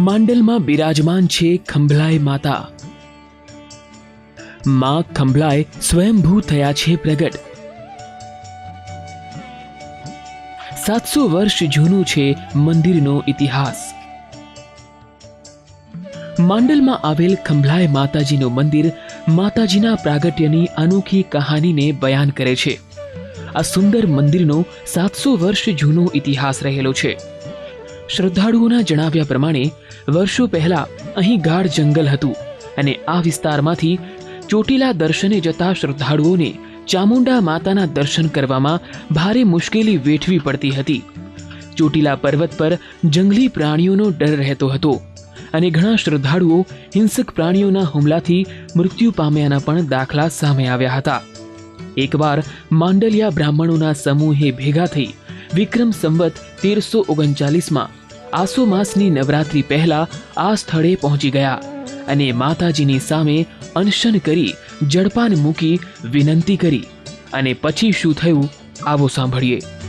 માંડલમાં બિરાજમાન છે ખંભલાય માતા. માં ખંભલાય સ્વયંભૂ થયા છે પ્રગટ. સાતસો વર્ષ જૂનું છે મંદિરનો ઇતિહાસ. માંડલમાં આવેલ ખંભલાય માતાજીનું મંદિર માતાજીના પ્રાગટ્યની અનોખી કહાનીને બયાન કરે છે. આ સુંદર મંદિરનો સાતસો વર્ષ જૂનો ઇતિહાસ રહેલો છે. શ્રદ્ધાળુઓના જણાવ્યા પ્રમાણે, વર્ષો પહેલા અહીં ગાઢ જંગલ હતું અને આ વિસ્તારમાંથી ચોટીલા દર્શને જતા શ્રદ્ધાળુઓને ચામુંડા માતાના દર્શન કરવામાં ભારે મુશ્કેલી વેઠવી પડતી હતી. ચોટીલા પર્વત પર જંગલી પ્રાણીઓનો ડર રહેતો હતો અને ઘણા શ્રદ્ધાળુઓ હિંસક પ્રાણીઓના હુમલાથી મૃત્યુ પામ્યાના પણ દાખલા સામે આવ્યા હતા. એકવાર માંડલિયા બ્રાહ્મણોના સમૂહે ભેગા થઈ વિક્રમ સંવત તેરસો ઓગણચાલીસમાં આસો માસની નવરાત્રી પહેલા આ સ્થળે પહોંચી ગયા અને માતાજીની સામે અનશન કરી જડપાન મૂકી વિનંતી કરી અને પછી શું થયું, આવો સાંભળીએ.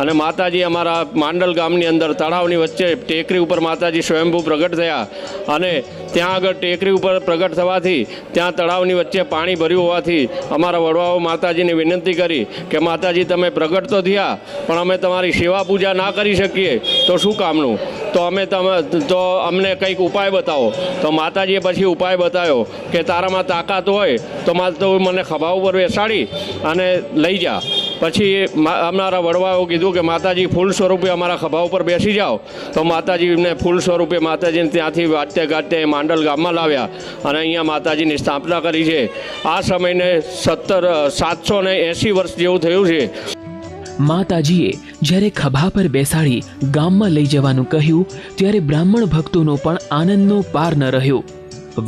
અને માતાજી અમારા માંડલ ગામની અંદર, તળાવની વચ્ચે ટેકરી ઉપર માતાજી સ્વયંભૂ પ્રગટ થયા. અને ત્યાં આગળ ટેકરી ઉપર પ્રગટ થવાથી, ત્યાં તળાવની વચ્ચે પાણી ભર્યું હોવાથી, અમારા વડવાઓ માતાજીને વિનંતી કરી કે, માતાજી, તમે પ્રગટ તો થયા, પણ અમે તમારી સેવા પૂજા ના કરી શકીએ, તો શું કામનું? તો અમે તમે, તો અમને કંઈક ઉપાય બતાવો. તો માતાજીએ પછી ઉપાય બતાવ્યો કે, તારામાં તાકાત હોય, તો મારે તો મને ખભા ઉપર બેસાડી અને લઈ જા. પછી અમારા વડવાઓ કીધું કે માતાજી ફૂલ સ્વરૂપે અમારા ખભા ઉપર બેસી જાઓ. તો માતાજીને ફૂલ સ્વરૂપે માતાજીને ત્યાંથી વાટતે ગાટતે માંડલ ગામમાં લાવ્યા અને અહીંયા માતાજીની સ્થાપના કરી છે. આ સમયને સત્તર, સાતસો ને વર્ષ જેવું થયું છે. માતાજીએ જ્યારે ખભા પર બેસાડી ગામમાં લઈ જવાનું કહ્યું, ત્યારે બ્રાહ્મણ ભક્તોનો પણ આનંદનો પાર ન રહ્યો.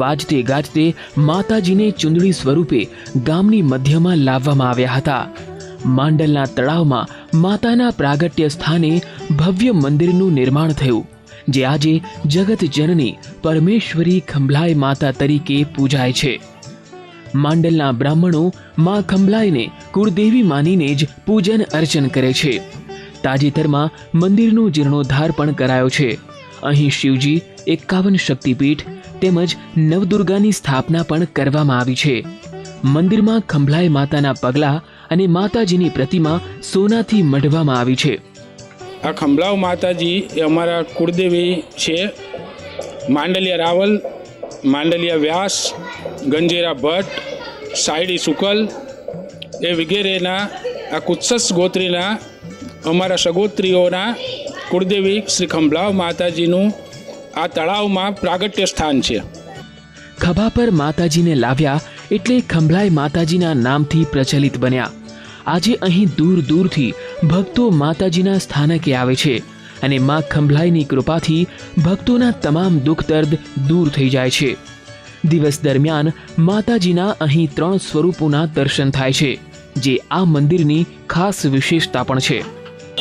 વાજતે ગાજતે માતાજીને ચુંદડી સ્વરૂપે ગામની મધ્યમાં લાવવામાં આવ્યા હતા. માંડલના તળાવમાં માતાના પ્રાગટ્ય સ્થાને ભવ્ય મંદિરનું નિર્માણ થયું, જે આજે જગત જનની પરમેશ્વરી ખંભલાય માતા તરીકે પૂજાય છે. માંડલના બ્રાહ્મણો મા ખંભલાઈને કુળદેવી માનીને જ પૂજન અર્ચન કરે છે. તાજેતરમાં મંદિરનો જીર્ણોદ્ધાર પણ કરાયો છે. અહીં શિવજી એકાવન શક્તિપીઠ તેમજ નવદુર્ગાની સ્થાપના પણ કરવામાં આવી છે. મંદિરમાં ખંભલાય માતાના પગલા અને માતાજીની પ્રતિમા સોનાથી મઢવામાં આવી છે. આ ખંભલાવ માતાજી એ અમારા કુળદેવી છે. માંડલિયા રાવલ માંડલિયા વ્યાસ ગંજેરા ભટ્ટ સાયડી શુકલ એ વગેરેના આ કુત્સસ ગોત્રીના અમારા સગોત્રીઓના કુળદેવી શ્રી ખંભલાવ માતાજીનું આ તળાવમાં પ્રાગટ્ય સ્થાન છે. ખભા પર માતાજીને લાવ્યા એટલે ખંભલાય માતાજીના નામથી પ્રચલિત બન્યા. આજે અહીં દૂર દૂરથી ભક્તો માતાજીના સ્થાનકે આવે છે અને મા ખંભલાઈની કૃપાથી ભક્તોના તમામ દુઃખ દર્દ દૂર થઈ જાય છે. દિવસ દરમિયાન માતાજીના અહીં ત્રણ સ્વરૂપોના દર્શન થાય છે, જે આ મંદિરની ખાસ વિશેષતા પણ છે.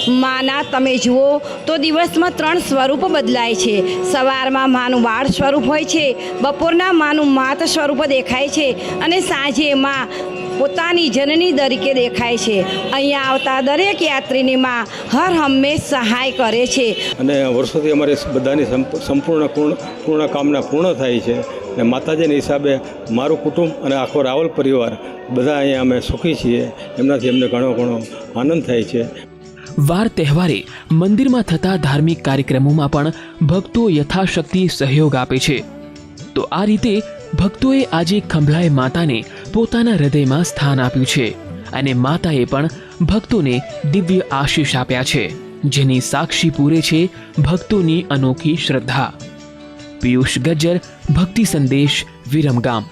માના તમે જુઓ તો દિવસમાં ત્રણ સ્વરૂપ બદલાય છે. સવારમાં માનું બાળ સ્વરૂપ હોય છે, બપોરના માનું માત સ્વરૂપ દેખાય છે અને સાંજે માં પોતાની જનની તરીકે દેખાય છે. અહીંયા આવતા દરેક યાત્રીની માં હર હંમેશ સહાય કરે છે. અને વર્ષોથી અમારે બધાની સંપૂર્ણ પૂર્ણ પૂર્ણ કામના પૂર્ણ થાય છે. અને માતાજીના હિસાબે મારું કુટુંબ અને આખો રાવલ પરિવાર બધા અહીંયા અમે સુખી છીએ. એમનાથી અમને ઘણો ઘણો આનંદ થાય છે. વાર તહેવારે મંદિરમાં થતા ધાર્મિક કાર્યક્રમોમાં પણ ભક્તો યથાશક્તિ સહયોગ આપે છે. તો આ રીતે ભક્તોએ આજે ખંભલાય માતાને પોતાના હૃદયમાં સ્થાન આપ્યું છે અને માતાએ પણ ભક્તોને દિવ્ય આશીષ આપ્યા છે, જેની સાક્ષી પૂરે છે ભક્તોની અનોખી શ્રદ્ધા. પિયુષ ગજ્જર, ભક્તિ સંદેશ, વિરમગામ.